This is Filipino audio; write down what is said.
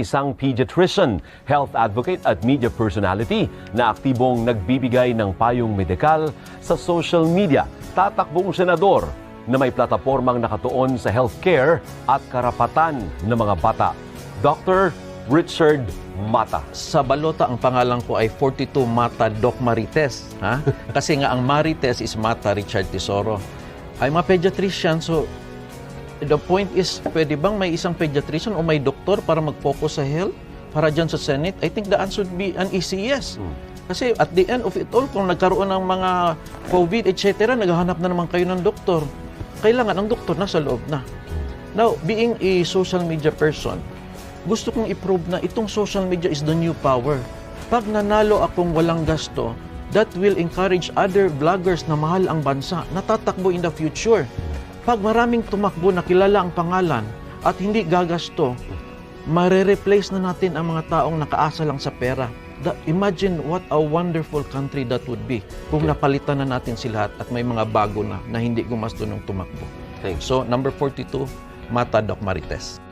isang pediatrician, health advocate at media personality na aktibong nagbibigay ng payong medikal sa social media. Tatakbong senador na may platapormang nakatuon sa healthcare at karapatan ng mga bata. Dr. Richard Mata. Sa balota, ang pangalan ko ay 42 Mata Doc Marites. Ha? Kasi nga ang Marites is Mata Richard Tesoro. I'm a pediatrician, so the point is, pwede bang may isang pediatrician o may doktor para mag-focus sa health? Para dyan sa Senate? I think the answer would be an easy yes. Kasi at the end of it all, kung nagkaroon ng mga COVID, etc., naghahanap na naman kayo ng doktor. Kailangan ang doktor nasa loob na. Now, being a social media person, gusto kong i-prove na itong social media is the new power. Pag nanalo akong walang gasto, that will encourage other vloggers na mahal ang bansa, natatakbo in the future. Pag maraming tumakbo na kilala ang pangalan at hindi gagasto, mare-replace na natin ang mga taong nakaasa lang sa pera. Da- imagine what a wonderful country that would be kung napalitan na natin sila at may mga bago na na hindi gumasto ng tumakbo. Thanks. So, number 42, Mata Doc Marites.